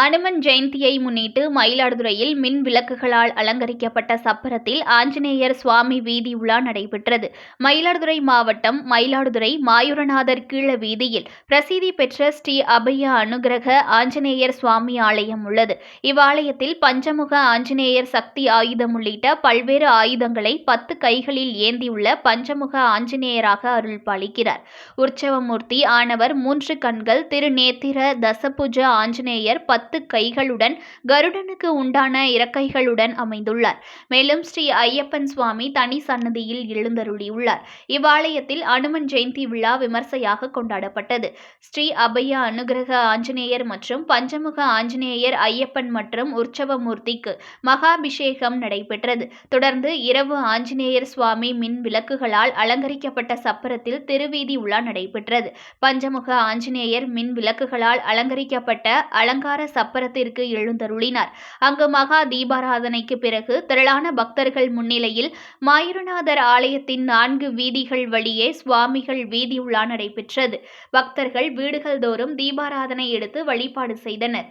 அனுமன் ஜெயந்தியை முன்னிட்டு மயிலாடுதுறையில் மின் விளக்குகளால் அலங்கரிக்கப்பட்ட சப்பரத்தில் ஆஞ்சநேயர் சுவாமி வீதி உலா நடைபெற்றது. மயிலாடுதுறை மாவட்டம் மயிலாடுதுறை மாயூரநாதர் கீழ வீதியில் பிரசித்தி பெற்ற ஸ்ரீ அபய அனுகிரக ஆஞ்சநேயர் சுவாமி ஆலயம் உள்ளது. இவ்வாலயத்தில் பஞ்சமுக ஆஞ்சநேயர் சக்தி ஆயுதம் உள்ளிட்ட பல்வேறு ஆயுதங்களை பத்து கைகளில் ஏந்தியுள்ள பஞ்சமுக ஆஞ்சநேயராக அருள் பாலிக்கிறார் உற்சவமூர்த்தி ஆனவர் மூன்று கண்கள் திருநேத்திர தசபுஜ ஆஞ்சநேயர் பத்து கைகளுடன் கருடனுக்கு உண்டான இறக்கைகளுடன் அமைந்துள்ளார். மேலும் ஸ்ரீ ஐயப்பன் சுவாமி தனி சன்னதியில் எழுந்தருளியுள்ளார். இவ்வாலயத்தில் அனுமன் ஜெயந்தி விழா விமர்சையாக கொண்டாடப்பட்டது. ஸ்ரீ அபய அனுகிரக ஆஞ்சநேயர் மற்றும் பஞ்சமுக ஆஞ்சநேயர் ஐயப்பன் மற்றும் உற்சவமூர்த்திக்கு மகாபிஷேகம் நடைபெற்றது. தொடர்ந்து இரவு ஆஞ்சநேயர் சுவாமி மின் விளக்குகளால் அலங்கரிக்கப்பட்ட சப்பரத்தில் திருவீதி உலா நடைபெற்றது. பஞ்சமுக ஆஞ்சநேயர் மின் விளக்குகளால் அலங்கரிக்கப்பட்ட அலங்கார சப்பரத்திற்கு எழுந்தருளினார். அங்கு மகா தீபாராதனைக்கு பிறகு திரளான பக்தர்கள் முன்னிலையில் மாயூரநாதர் ஆலயத்தின் நான்கு வீதிகள் வழியே சுவாமிகள் வீதி உலா நடைபெற்றது. பக்தர்கள் வீடுகள் தோறும் தீபாராதனை எடுத்து வழிபாடு செய்தனர்.